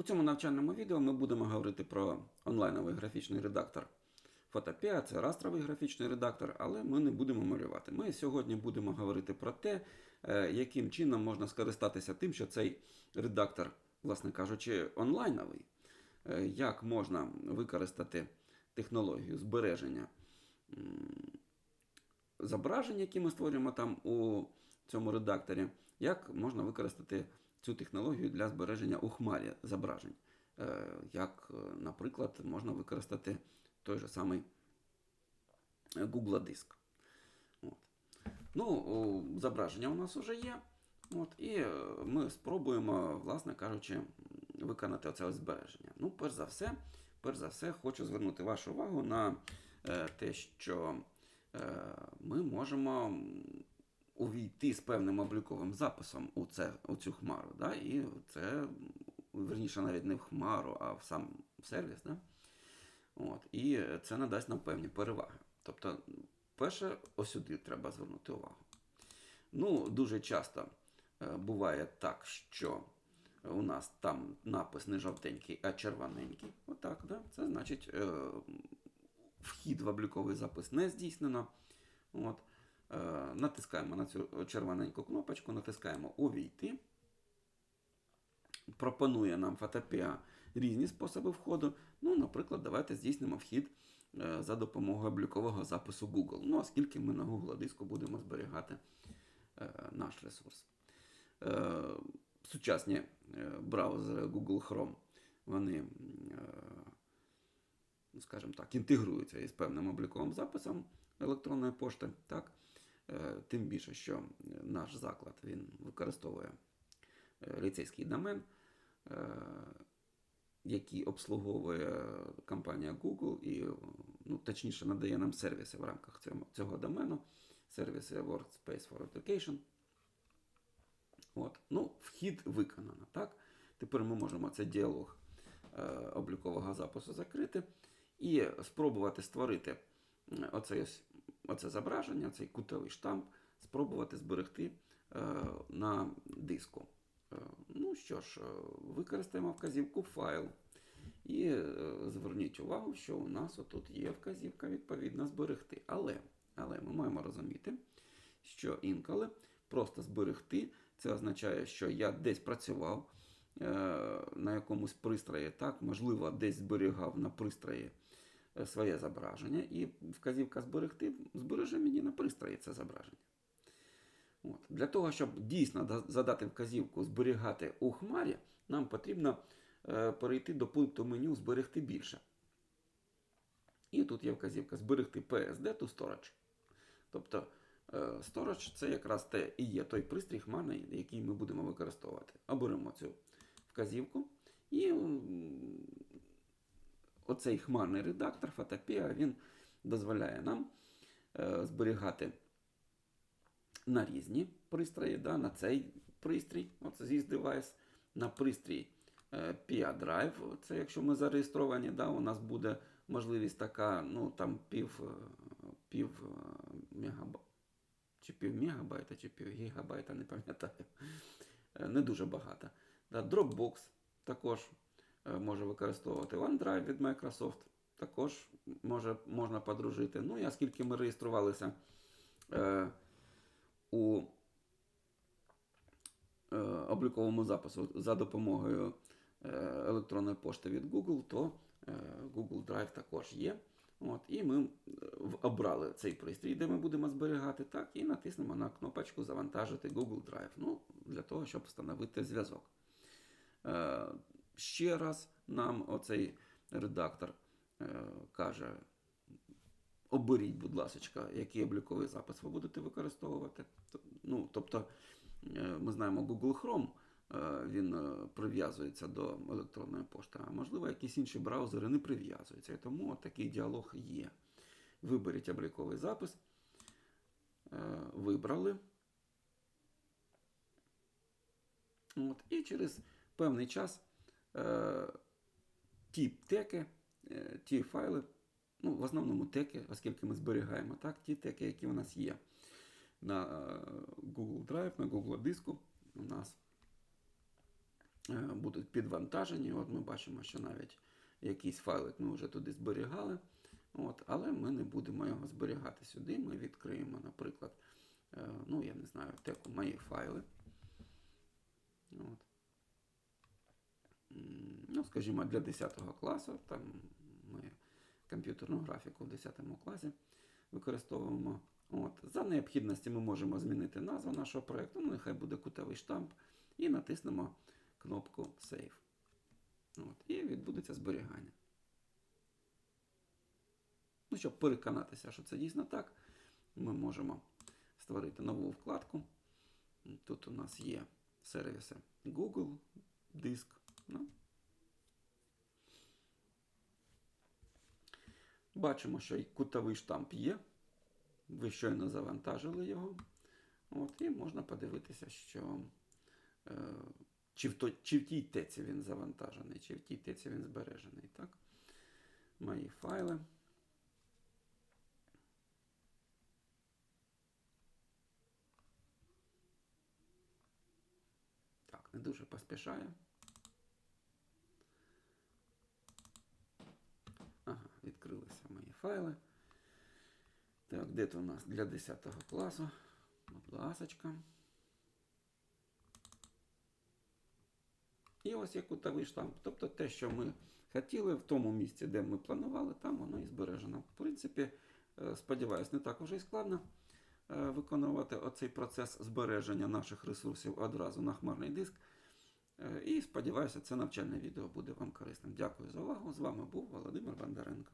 У цьому навчальному відео ми будемо говорити про онлайновий графічний редактор Photopea. Це растровий графічний редактор, але ми не будемо малювати. Ми сьогодні будемо говорити про те, е, яким чином можна скористатися тим, що цей редактор, власне кажучи, онлайновий. Е, Як можна використати технологію збереження зображень, які ми створюємо там у цьому редакторі, як можна використати цю технологію для збереження у хмарі зображень. Е, Як, е, наприклад, можна використати той же самий е, Google Диск. Ну, зображення у нас вже є. От, і ми спробуємо, власне кажучи, виконати оце ось збереження. Ну, перш за все, перш за все, хочу звернути вашу увагу на те, що ми можемо увійти з певним обліковим записом у, це, у цю хмару. Да? І це, верніше, навіть не в хмару, а в сам сервіс. Да? От, і це надасть нам певні переваги. Тобто, перше, ось сюди треба звернути увагу. Ну, дуже часто е, буває так, що у нас там напис не жовтенький, а червоненький. Отак, да? Це значить, е, вхід в обліковий запис не здійснено. От. Е, натискаємо на цю червоненьку кнопочку, натискаємо Увійти. Пропонує нам Photopea різні способи входу. Ну, наприклад, давайте здійснимо вхід е, за допомогою облікового запису Google. Ну, оскільки ми на Google диску будемо зберігати е, наш ресурс. Сучасні браузери Google Chrome, вони, скажімо так, інтегруються із певним обліковим записом електронної пошти. Так? Е, Тим більше, що наш заклад він використовує е, ліцейський домен, е, який обслуговує компанія Google і, ну, точніше, надає нам сервіси в рамках цього, домену, сервіси Workspace for Education. От. Ну, вхід виконано. Так? Тепер ми можемо цей діалог облікового запису закрити і спробувати створити м, оце, ось- оце зображення, цей кутовий штамп, спробувати зберегти е, на диску. Е, ну що ж, е, використаємо вказівку файл. І зверніть увагу, що у нас отут є вказівка відповідно зберегти. Але, але ми маємо розуміти, що інколи просто зберегти це означає, що я десь працював на якомусь пристрої, так, можливо, десь зберігав на пристрої своє зображення, і вказівка зберегти збереже мені на пристрої це зображення. От. Для того, щоб дійсно задати вказівку зберігати у хмарі, нам потрібно е, перейти до пункту меню Зберегти більше. І тут є вказівка зберегти PSD to storage. Тобто е, storage це якраз те і є той пристрій хмарний, який ми будемо використовувати. Оберемо цю вказівку. І оцей хмарний редактор Photopea, він дозволяє нам е, зберігати на різні пристрої, да, на цей пристрій, оце ZIS девайс, на пристрій е, PIA Drive, це якщо ми зареєстровані, да, у нас буде можливість така, ну там пів, е, пів е, мегабайта, чи пів мегабайта, чи пів гігабайта, не пам'ятаю. Е, Не дуже багато. Да, Dropbox також може використовувати OneDrive від Microsoft, також може, можна подружити. Ну і оскільки ми реєструвалися е, у е, обліковому запису за допомогою е, електронної пошти від Google, то е, Google Drive також є. От, і ми е, обрали цей пристрій, де ми будемо зберігати, так, і натиснемо на кнопочку Завантажити Google Drive. Ну, для того, щоб встановити зв'язок. Е, ще раз нам оцей редактор е, каже: оберіть, будь ласка, який обліковий запис ви будете використовувати. Ну, тобто, е, ми знаємо Google Chrome, е, він прив'язується до електронної пошти, а можливо, якісь інші браузери не прив'язуються. І тому такий діалог є. Виберіть обліковий запис. Вибрали. От, і через певний час ті теки, е, ті файли, ну, в основному теки, оскільки ми зберігаємо, так, ті теки, які у нас є на е, Google Drive, на Google диску, у нас е, будуть підвантажені. От ми бачимо, що навіть якийсь файлик ми вже туди зберігали. От, але ми не будемо його зберігати сюди. Ми відкриємо, наприклад, е, ну, я не знаю, теку мої файли. От. Ну, скажімо, для 10 класу, там ми комп'ютерну графіку в 10 класі використовуємо. От. За необхідності ми можемо змінити назву нашого проєкту, ну, нехай буде кутовий штамп, і натиснемо кнопку Save. От. І відбудеться зберігання. Ну, щоб переконатися, що це дійсно так, ми можемо створити нову вкладку. Тут у нас є сервіси Google, диск. Ну. Бачимо, що і кутовий штамп є. Ви щойно завантажили його. От, і можна подивитися, що е, чи, в то, чи в тій теці він завантажений, чи в тій теці він збережений. Так? Мої файли. Так, не дуже поспішає. Файли. Так, де то у нас для 10 класу? Будь. І ось є кутовий штамп. Тобто те, що ми хотіли в тому місці, де ми планували, там воно і збережено. В принципі, е, сподіваюсь, не так уже і складно е, виконувати оцей процес збереження наших ресурсів одразу на хмарний диск. Е, І сподіваюся, це навчальне відео буде вам корисним. Дякую за увагу. З вами був Володимир Бондаренко.